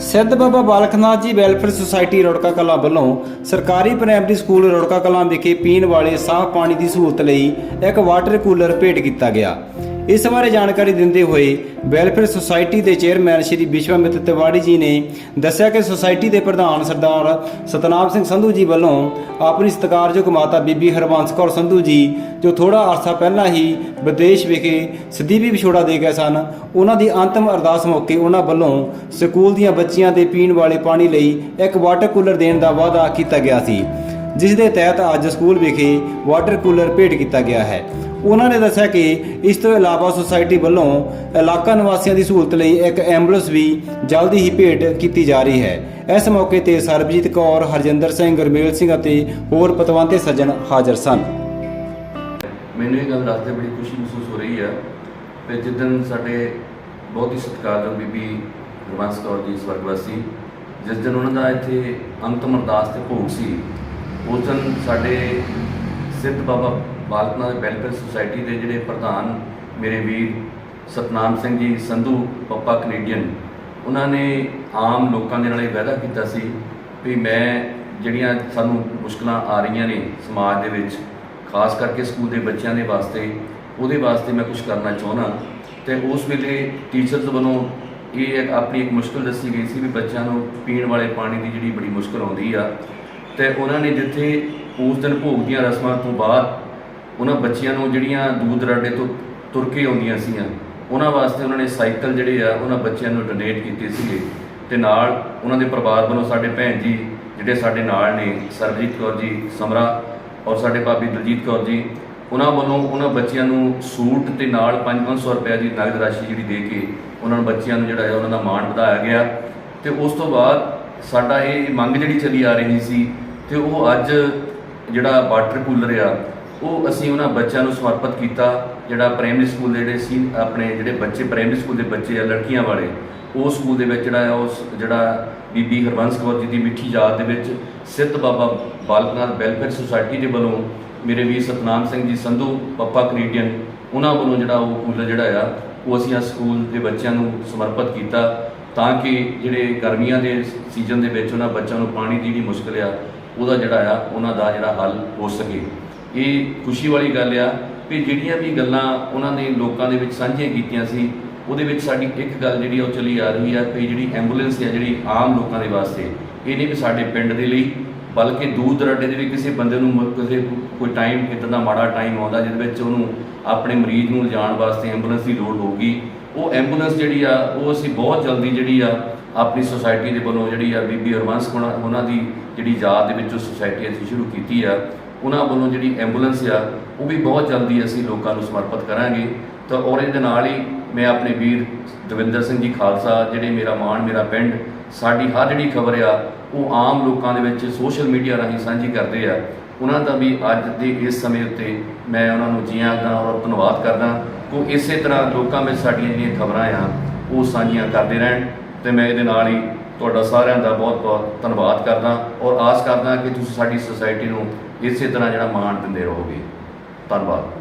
ਸਿੱਧ ਬਾਬਾ ਬਾਲਕਨਾਥ ਜੀ welfare society Rorka Kalan ਵੱਲੋਂ ਸਰਕਾਰੀ ਪ੍ਰਾਇਮਰੀ ਸਕੂਲ ਰੋੜਕਾ ਕਲਾਂ ਵਿਖੇ ਪੀਣ ਵਾਲੇ ਸਾਫ਼ ਪਾਣੀ ਦੀ ਸਹੂਲਤ ਲਈ ਇੱਕ ਵਾਟਰ ਕੂਲਰ ਭੇਟ ਕੀਤਾ ਗਿਆ। ਇਸ ਬਾਰੇ ਜਾਣਕਾਰੀ ਦਿੰਦੇ ਹੋਏ ਵੈਲਫੇਅਰ ਸੁਸਾਇਟੀ ਦੇ ਚੇਅਰਮੈਨ ਸ਼੍ਰੀ ਵਿਸ਼ਵਾਮਿਤਰ ਤਿਵਾੜੀ ਜੀ ਨੇ ਦੱਸਿਆ ਕਿ ਸੁਸਾਇਟੀ ਦੇ ਪ੍ਰਧਾਨ ਸਰਦਾਰ ਸਤਨਾਮ ਸਿੰਘ ਸੰਧੂ ਜੀ ਵੱਲੋਂ ਆਪਣੀ ਸਤਿਕਾਰਯੋਗ ਮਾਤਾ ਬੀਬੀ ਹਰਬੰਸ ਕੌਰ ਸੰਧੂ ਜੀ, ਜੋ ਥੋੜਾ ਅਰਸਾ ਪਹਿਲਾਂ ਹੀ ਵਿਦੇਸ਼ ਵਿਖੇ ਸਦੀਵੀ ਵਿਛੋੜਾ ਦੇ ਗਏ ਸਨ, ਉਹਨਾਂ ਦੀ ਅੰਤਮ ਅਰਦਾਸ ਮੌਕੇ ਉਹਨਾਂ ਵੱਲੋਂ ਸਕੂਲ ਦੀਆਂ ਬੱਚੀਆਂ ਦੇ ਪੀਣ ਵਾਲੇ ਪਾਣੀ ਲਈ ਇੱਕ ਵਾਟਰ ਕੂਲਰ ਦੇਣ ਦਾ ਵਾਅਦਾ ਕੀਤਾ ਗਿਆ ਸੀ। ਜਿਸ ਦੇ ਤਹਿਤ ਅੱਜ ਸਕੂਲ ਵਿਖੇ ਵਾਟਰ ਕੂਲਰ ਭੇਟ ਕੀਤਾ ਗਿਆ ਹੈ। ਉਹਨਾਂ ਨੇ ਦੱਸਿਆ ਕਿ ਇਸ ਤੋਂ ਇਲਾਵਾ ਸੁਸਾਇਟੀ ਵੱਲੋਂ ਇਲਾਕਾ ਨਿਵਾਸੀਆਂ ਦੀ ਸਹੂਲਤ ਲਈ ਇੱਕ ਐਂਬੂਲੈਂਸ ਵੀ ਜਲਦੀ ਹੀ ਭੇਟ ਕੀਤੀ ਜਾ ਰਹੀ ਹੈ। ਇਸ ਮੌਕੇ ਤੇ ਸਰਬਜੀਤ ਕੌਰ, ਹਰਜਿੰਦਰ ਸਿੰਘ, ਗੁਰਮੇਲ ਸਿੰਘ ਅਤੇ ਹੋਰ ਪਤਵੰਤੇ ਸੱਜਣ ਹਾਜ਼ਰ ਸਨ। ਮੈਨੂੰ ਇਹ ਗੱਲ ਦੱਸਦੇ ਬੜੀ ਖੁਸ਼ੀ ਮਹਿਸੂਸ ਹੋ ਰਹੀ ਹੈ ਕਿ ਜਿੱਦਣ ਸਾਡੇ ਬਹੁਤ ਹੀ ਸਤਿਕਾਰਯੋਗ ਬੀਬੀ ਗੁਰਬੰਸ ਕੌਰ ਜੀ, ਸਵਰਗਵਾਸੀ, ਜਿਸ ਦਿਨ ਉਹਨਾਂ ਦਾ ਇੱਥੇ ਅੰਤਮ ਅਰਦਾਸ ਤੇ ਭੋਗ ਸੀ ਉਸ ਦਿਨ ਸਾਡੇ ਸਿੱਧ ਬਾਬਾ ਬਾਲਕਨਾਥ ਵੈਲਫੇਅਰ ਸੁਸਾਇਟੀ ਦੇ ਜਿਹੜੇ ਪ੍ਰਧਾਨ ਮੇਰੇ ਵੀਰ ਸਤਨਾਮ ਸਿੰਘ ਜੀ, ਸੰਧੂ ਪੱਪਾ ਕੈਨੇਡੀਅਨ, ਉਹਨਾਂ ਨੇ ਆਮ ਲੋਕਾਂ ਦੇ ਨਾਲ ਇਹ ਵਾਅਦਾ ਕੀਤਾ ਸੀ ਵੀ ਮੈਂ ਜਿਹੜੀਆਂ ਸਾਨੂੰ ਮੁਸ਼ਕਲਾਂ ਆ ਰਹੀਆਂ ਨੇ ਸਮਾਜ ਦੇ ਵਿੱਚ, ਖਾਸ ਕਰਕੇ ਸਕੂਲ ਦੇ ਬੱਚਿਆਂ ਦੇ ਵਾਸਤੇ, ਉਹਦੇ ਵਾਸਤੇ ਮੈਂ ਕੁਝ ਕਰਨਾ ਚਾਹੁੰਦਾ। ਤੇ ਉਸ ਵੇਲੇ ਟੀਚਰਸ ਵੱਲੋਂ ਇਹ ਆਪਣੀ ਇੱਕ ਮੁਸ਼ਕਲ ਦੱਸੀ ਗਈ ਸੀ ਵੀ ਬੱਚਿਆਂ ਨੂੰ ਪੀਣ ਵਾਲੇ ਪਾਣੀ ਦੀ ਜਿਹੜੀ ਬੜੀ ਮੁਸ਼ਕਲ ਆਉਂਦੀ ਆ ਤੇ ਉਹਨਾਂ ਨੇ ਜਿੱਥੇ ਉਸ ਦਿਨ ਭੋਗ ਦੀਆਂ ਰਸਮਾਂ ਤੋਂ ਬਾਅਦ ਉਹਨਾਂ ਬੱਚਿਆਂ ਨੂੰ ਜਿਹੜੀਆਂ ਦੂਰ ਦਰਾਡੇ ਤੋਂ ਤੁਰ ਕੇ ਆਉਂਦੀਆਂ ਸੀਆਂ, ਉਹਨਾਂ ਵਾਸਤੇ ਉਹਨਾਂ ਨੇ ਸਾਈਕਲ ਜਿਹੜੇ ਆ, ਉਹਨਾਂ ਬੱਚਿਆਂ ਨੂੰ ਡੋਨੇਟ ਕੀਤੇ ਸੀਗੇ ਤੇ ਨਾਲ ਉਹਨਾਂ ਦੇ ਪਰਿਵਾਰ ਵੱਲੋਂ ਸਾਡੇ ਭੈਣ ਜੀ ਜਿਹੜੇ ਸਾਡੇ ਨਾਲ ਨੇ, ਸਰਬਜੀਤ ਕੌਰ ਜੀ, ਸਮਰਾ ਔਰ ਸਾਡੇ ਭਾਬੀ ਦਲਜੀਤ ਕੌਰ ਜੀ, ਉਹਨਾਂ ਵੱਲੋਂ ਉਹਨਾਂ ਬੱਚਿਆਂ ਨੂੰ ਸੂਟ ਤੇ ਨਾਲ 5-500 ਰੁਪਏ ਦੀ ਨਗਦ ਰਾਸ਼ੀ ਜਿਹੜੀ ਦੇ ਕੇ ਉਹਨਾਂ ਨੂੰ ਬੱਚਿਆਂ ਨੂੰ ਜਿਹੜਾ ਹੈ ਉਹਨਾਂ ਦਾ ਮਾਣ ਵਧਾਇਆ ਗਿਆ ਤੇ ਉਸ ਤੋਂ ਬਾਅਦ ਸਾਡਾ ਇਹ ਮੰਗ ਜਿਹੜੀ ਚੱਲੀ ਆ ਰਹੀ ਸੀ ਤੇ ਉਹ ਅੱਜ ਜਿਹੜਾ ਵਾਟਰ ਕੂਲਰ ਆ, ਉਹ ਅਸੀਂ ਉਹਨਾਂ ਬੱਚਿਆਂ ਨੂੰ ਸਮਰਪਿਤ ਕੀਤਾ, ਜਿਹੜਾ ਪ੍ਰਾਇਮਰੀ ਸਕੂਲ ਦੇ ਜਿਹੜੇ ਸੀ ਆਪਣੇ ਜਿਹੜੇ ਬੱਚੇ, ਪ੍ਰਾਇਮਰੀ ਸਕੂਲ ਦੇ ਬੱਚੇ ਆ, ਲੜਕੀਆਂ ਵਾਲੇ, ਉਹ ਸਕੂਲ ਦੇ ਵਿੱਚ ਜਿਹੜਾ ਆ ਉਸ ਜਿਹੜਾ ਬੀਬੀ ਹਰਬੰਸ ਕੌਰ ਜੀ ਦੀ ਮਿੱਠੀ ਯਾਦ ਦੇ ਵਿੱਚ ਸਿੱਧ ਬਾਬਾ ਬਾਲਕਨਾਥ ਵੈਲਫੇਅਰ ਸੁਸਾਇਟੀ ਦੇ ਵੱਲੋਂ ਮੇਰੇ ਵੀਰ ਸਤਨਾਮ ਸਿੰਘ ਜੀ, ਸੰਧੂ, ਪੱਪਾ ਕੈਨੇਡੀਅਨ, ਉਹਨਾਂ ਵੱਲੋਂ ਜਿਹੜਾ ਉਹ ਕੂਲਰ ਜਿਹੜਾ ਆ, ਉਹ ਅਸੀਂ ਆ ਸਕੂਲ ਦੇ ਬੱਚਿਆਂ ਨੂੰ ਸਮਰਪਿਤ ਕੀਤਾ, ਤਾਂ ਕਿ ਜਿਹੜੇ ਗਰਮੀਆਂ ਦੇ ਸੀਜ਼ਨ ਦੇ ਵਿੱਚ ਉਹਨਾਂ ਬੱਚਿਆਂ ਨੂੰ ਪਾਣੀ ਦੀ ਜਿਹੜੀ ਮੁਸ਼ਕਲ ਆ ਉਹਦਾ ਜਿਹੜਾ ਆ, ਉਹਨਾਂ ਦਾ ਜਿਹੜਾ ਹੱਲ ਹੋ ਸਕੇ। ਇਹ ਖੁਸ਼ੀ ਵਾਲੀ ਗੱਲ ਆ ਵੀ ਜਿਹੜੀਆਂ ਵੀ ਗੱਲਾਂ ਉਹਨਾਂ ਨੇ ਲੋਕਾਂ ਦੇ ਵਿੱਚ ਸਾਂਝੀਆਂ ਕੀਤੀਆਂ ਸੀ, ਉਹਦੇ ਵਿੱਚ ਸਾਡੀ ਇੱਕ ਗੱਲ ਜਿਹੜੀ ਆ, ਉਹ ਚਲੀ ਆ ਰਹੀ ਆ ਕਿ ਜਿਹੜੀ ਐਂਬੂਲੈਂਸ ਆ, ਜਿਹੜੀ ਆਮ ਲੋਕਾਂ ਦੇ ਵਾਸਤੇ, ਇਹ ਨਹੀਂ ਵੀ ਸਾਡੇ ਪਿੰਡ ਦੇ ਲਈ, ਬਲਕਿ ਦੂਰ ਦਰਾਡੇ ਦੇ ਵੀ ਕਿਸੇ ਬੰਦੇ ਨੂੰ ਮ- ਕਿਸੇ ਕੋਈ ਟਾਈਮ ਇਦਾਂ ਦਾ ਮਾੜਾ ਟਾਈਮ ਆਉਂਦਾ, ਜਿਹਦੇ ਵਿੱਚ ਉਹਨੂੰ ਆਪਣੇ ਮਰੀਜ਼ ਨੂੰ ਲਿਜਾਣ ਵਾਸਤੇ ਐਂਬੂਲੈਂਸ ਦੀ ਲੋੜ ਹੋਊਗੀ ਉਹ ਐਂਬੂਲੈਂਸ ਜਿਹੜੀ ਆ, ਉਹ ਅਸੀਂ ਬਹੁਤ ਜਲਦੀ ਜਿਹੜੀ ਆ, ਆਪਣੀ ਸੁਸਾਇਟੀ ਦੇ ਵੱਲੋਂ ਜਿਹੜੀ ਆ ਬੀਬੀ ਹਰਵੰਸ ਕੋਣਾ ਉਹਨਾਂ ਦੀ ਜਿਹੜੀ ਯਾਦ ਦੇ ਵਿੱਚ ਉਹ ਸੁਸਾਇਟੀ ਅਸੀਂ ਸ਼ੁਰੂ ਕੀਤੀ ਆ। ਉਹਨਾਂ ਵੱਲੋਂ ਜਿਹੜੀ ਐਂਬੂਲੈਂਸ ਆ, ਉਹ ਵੀ ਬਹੁਤ ਜਲਦੀ ਅਸੀਂ ਲੋਕਾਂ ਨੂੰ ਸਮਰਪਿਤ ਕਰਾਂਗੇ। ਤਾਂ ਔਰ ਇਹਦੇ ਨਾਲ ਹੀ ਮੈਂ ਆਪਣੇ ਵੀਰ ਦਵਿੰਦਰ ਸਿੰਘ ਜੀ ਖਾਲਸਾ, ਜਿਹੜੇ ਮੇਰਾ ਮਾਣ, ਮੇਰਾ ਪਿੰਡ, ਸਾਡੀ ਹਰ ਜਿਹੜੀ ਖਬਰ ਆ, ਉਹ ਆਮ ਲੋਕਾਂ ਦੇ ਵਿੱਚ ਸੋਸ਼ਲ ਮੀਡੀਆ ਰਾਹੀਂ ਸਾਂਝੀ ਕਰਦੇ ਆ। ਉਹਨਾਂ ਦਾ ਵੀ ਅੱਜ ਦੇ ਇਸ ਸਮੇਂ ਉੱਤੇ ਮੈਂ ਉਹਨਾਂ ਨੂੰ ਜੀਆਂ ਆਖਦਾ ਔਰ ਧੰਨਵਾਦ ਕਰਦਾ ਕਿ ਇਸੇ ਤਰ੍ਹਾਂ ਲੋਕਾਂ ਵਿੱਚ ਸਾਡੀਆਂ ਜਿਹੜੀਆਂ ਖਬਰਾਂ ਆ, ਉਹ ਸਾਂਝੀਆਂ ਕਰਦੇ ਰਹਿਣ ਤੇ ਮੈਂ ਇਹਦੇ ਨਾਲ ਹੀ ਤੁਹਾਡਾ ਸਾਰਿਆਂ ਦਾ ਬਹੁਤ ਬਹੁਤ ਧੰਨਵਾਦ ਕਰਦਾ ਔਰ ਆਸ ਕਰਦਾ ਕਿ ਤੁਸੀਂ ਸਾਡੀ ਸੁਸਾਇਟੀ ਨੂੰ ਇਸੇ ਤਰ੍ਹਾਂ ਜਿਹੜਾ ਮਾਣ ਦਿੰਦੇ ਰਹੋਗੇ। ਧੰਨਵਾਦ।